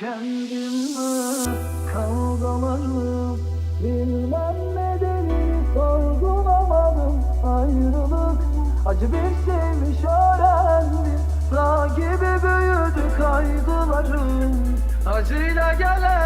Kendimle kavgalarım Bilmem nedeni sorgulamadım Ayrılık. Acı bir şeymiş öğrendim Dağ gibi büyüdü kaygılarım. Acıyla gelen